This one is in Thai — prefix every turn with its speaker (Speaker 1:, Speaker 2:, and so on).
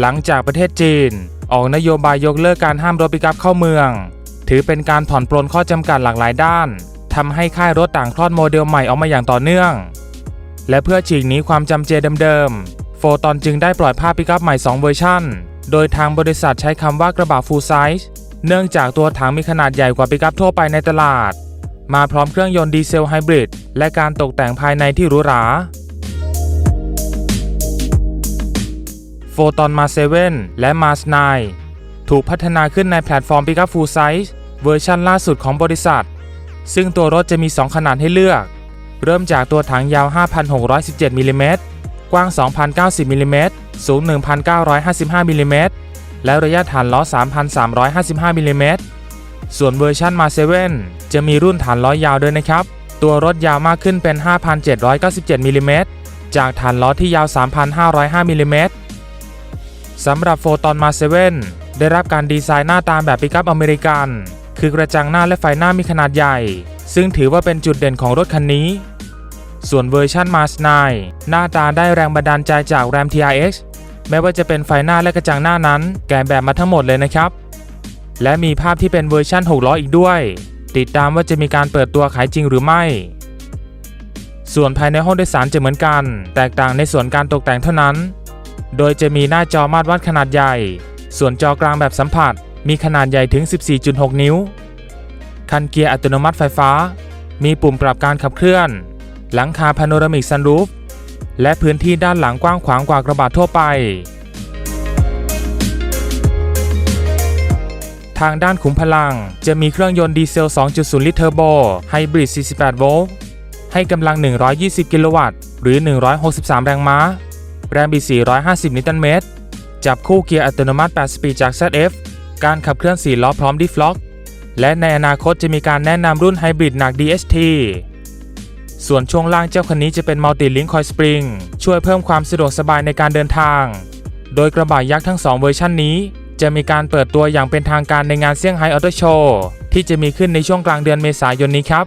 Speaker 1: หลังจากประเทศจีน ออกนโยบายยกเลิกการห้ามรถปิกอัพเข้าเมือง ถือเป็นการผ่อนปลนข้อจำกัดหลากหลายด้านทำให้ค่ายรถต่างคลอดโมเดลใหม่ออกมาอย่างต่อเนื่อง และเพื่อฉีกหนีความจำเจเดิมๆ โฟตอนจึงได้ปล่อยภาพปิกอัพใหม่ 2 เวอร์ชันโดยทางบริษัทใช้คำว่ากระบะ full size เนื่องจากตัวถังมีขนาดใหญ่กว่าปิกอัพทั่วไปในตลาด มาพร้อมเครื่องยนต์ดีเซลไฮบริดและการตกแต่งภายในที่หรูหรา โฟตอนมา7และมาส9ถูกพัฒนาขึ้นในแพลตฟอร์ม Pickup Full Size เวอร์ชันล่าสุดของบริษัท ซึ่งตัวรถจะมี 2 ขนาดให้เลือก เริ่มจากตัวถังยาว 5,617มิลลิเมตรกว้าง 2,090มิลลิเมตรสูง 1,955มิลลิเมตรและระยะฐานล้อ 3,355มิลลิเมตรส่วนเวอร์ชันมา7จะมีรุ่นฐานล้อยาวด้วยนะครับ ตัวรถยาวมากขึ้นเป็น 5,797มิลลิเมตรจากฐานล้อที่ยาว 3,505มิลลิเมตร สำหรับโฟตอนมา7ได้รับการดีไซน์หน้าตาแบบปิกอัพอเมริกัน คือกระจังหน้าและไฟหน้ามีขนาดใหญ่ ซึ่งถือว่าเป็นจุดเด่นของรถคันนี้ ส่วนเวอร์ชันมาส9หน้าตาได้แรงบันดาลใจจาก Ram TRX แม้ว่าจะเป็นไฟหน้าและกระจังหน้านั้น แกะแบบมาทั้งหมดเลยนะครับ และมีภาพที่เป็นเวอร์ชัน6ล้ออีกด้วย ติดตามว่าจะมีการเปิดตัวขายจริงหรือไม่ ส่วนภายในห้องโดยสารจะเหมือนกัน แตกต่างในส่วนการตกแต่งเท่านั้น โดยจะมีหน้าจอมาตรวัดขนาดใหญ่ ส่วนจอกลางแบบสัมผัส มีขนาดใหญ่ถึง 14.6 นิ้ว คันเกียร์อัตโนมัติไฟฟ้า มีปุ่มปรับการขับเคลื่อน หลังคาพาโนรามิกซันรูฟ และพื้นที่ด้านหลังกว้างขวางกว่ากระบะทั่วไป ทางด้านขุมพลังจะมีเครื่องยนต์ดีเซล 2.0 ลิตรเทอร์โบไฮบริด 48 โวลต์ ให้กำลัง 120 กิโลวัตต์ หรือ 163 แรงม้า แรงบิด 450 นิวตันเมตร จับคู่เกียร์อัตโนมัติ 8 สปีดจาก ZF การขับเคลื่อน 4 ล้อพร้อมดิฟล็อก และในอนาคตจะมีการแนะนำรุ่นไฮบริดหนัก DST ส่วนช่วงล่างเจ้าคันนี้จะเป็นมัลติลิง k คอยสปริงช่วยเพิ่มความสะดวกสบายในการเดินทาง โดยกระบะยักษ์ทั้ง 2 เวอร์ชันนี้ จะมีการเปิดตัวอย่างเป็นทางการในงานเซี่ยงไฮ้ออโตโชว์ที่จะมีขึ้นในช่วงกลางเดือนเมษายนนี้ครับ